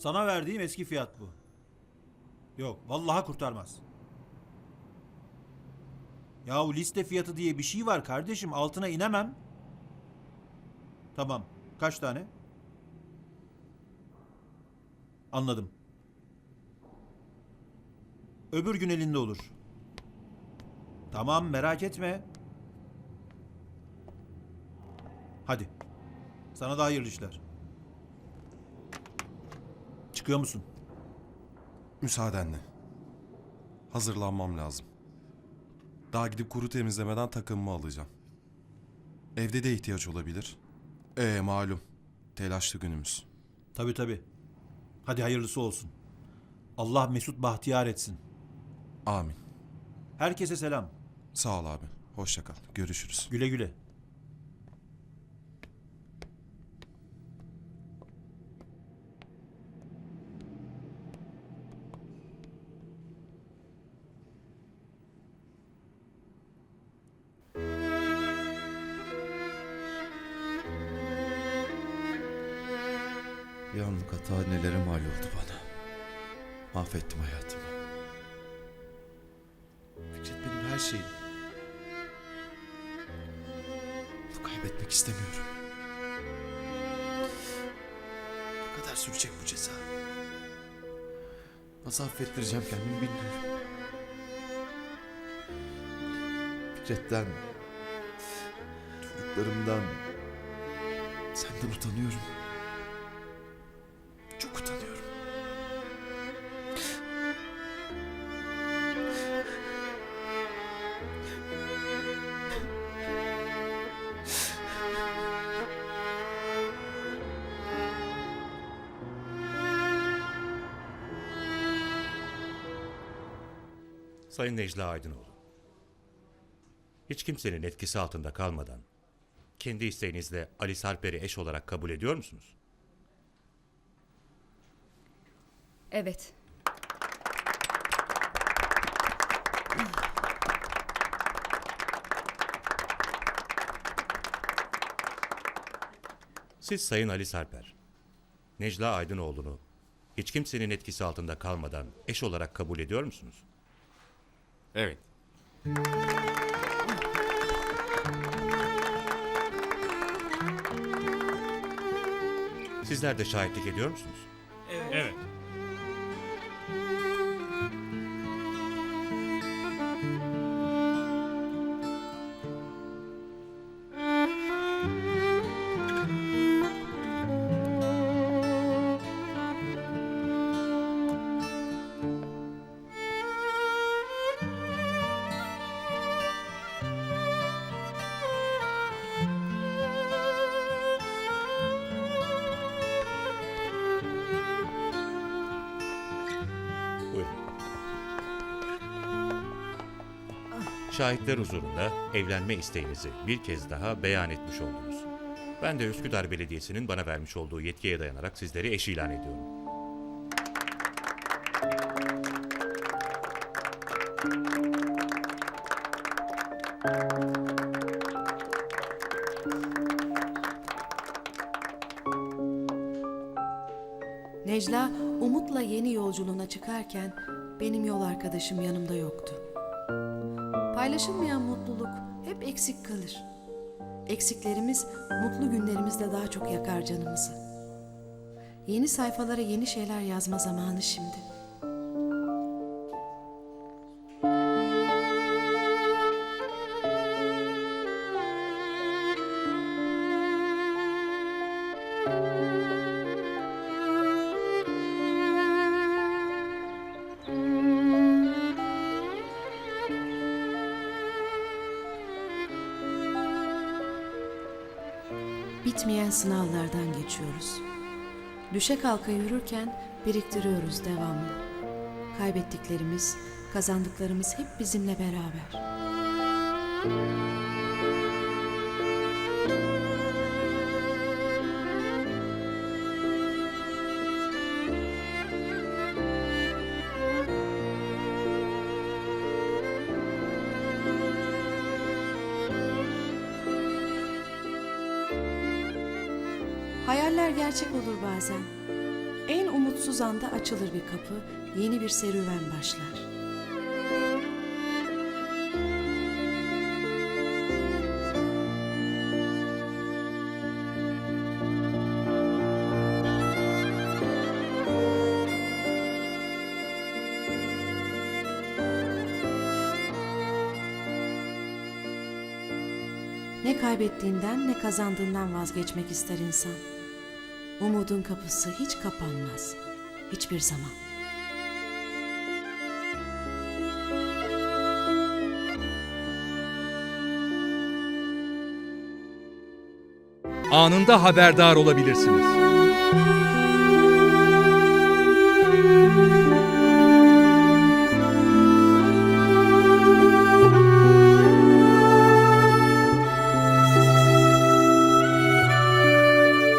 Sana verdiğim eski fiyat bu. Yok, vallahi kurtarmaz. Yahu liste fiyatı diye bir şey var kardeşim. Altına inemem. Tamam. Kaç tane? Anladım. Öbür gün elinde olur. Tamam merak etme. Hadi. Sana da hayırlı işler. Çıkıyor musun? Müsaadenle. Hazırlanmam lazım. Daha gidip kuru temizlemeden takımımı alacağım. Evde de ihtiyaç olabilir. Ee malum. Telaşlı günümüz. Tabii tabii. Hadi hayırlısı olsun. Allah Mesut bahtiyar etsin. Amin. Herkese selam. Sağ ol abi. Hoşça kal. Görüşürüz. Güle güle. Bir anlık hata nelere mal oldu bana. Mahvettim hayatımı. Fikret benim her şeyim. Onu kaybetmek istemiyorum. Ne kadar sürecek bu ceza? Nasıl affettireceğim kendimi bilmiyorum. Fikret'ten, çocuklarımdan, senden utanıyorum. Sayın Necla Aydınoğlu. Hiç kimsenin etkisi altında kalmadan kendi isteğinizle Ali Sarper'i eş olarak kabul ediyor musunuz? Evet. Siz Sayın Ali Sarper, Necla Aydınoğlu'nu hiç kimsenin etkisi altında kalmadan eş olarak kabul ediyor musunuz? Evet. Sizler de şahitlik ediyor musunuz? Evet. Şahitler huzurunda evlenme isteğinizi bir kez daha beyan etmiş oldunuz. Ben de Üsküdar Belediyesi'nin bana vermiş olduğu yetkiye dayanarak sizleri eş ilan ediyorum. Necla Umut'la yeni yolculuğuna çıkarken benim yol arkadaşım yanımda yoktu. Paylaşılmayan mutluluk hep eksik kalır. Eksiklerimiz mutlu günlerimizde daha çok yakar canımızı. Yeni sayfalara yeni şeyler yazma zamanı şimdi. Bitmeyen sınavlardan geçiyoruz. Düşe kalka yürürken biriktiriyoruz devamlı. Kaybettiklerimiz, kazandıklarımız hep bizimle beraber. Hayaller gerçek olur bazen. En umutsuz anda açılır bir kapı, yeni bir serüven başlar. Ne kaybettiğinden ne kazandığından vazgeçmek ister insan. Umudun kapısı hiç kapanmaz. Hiçbir zaman. Anında haberdar olabilirsiniz.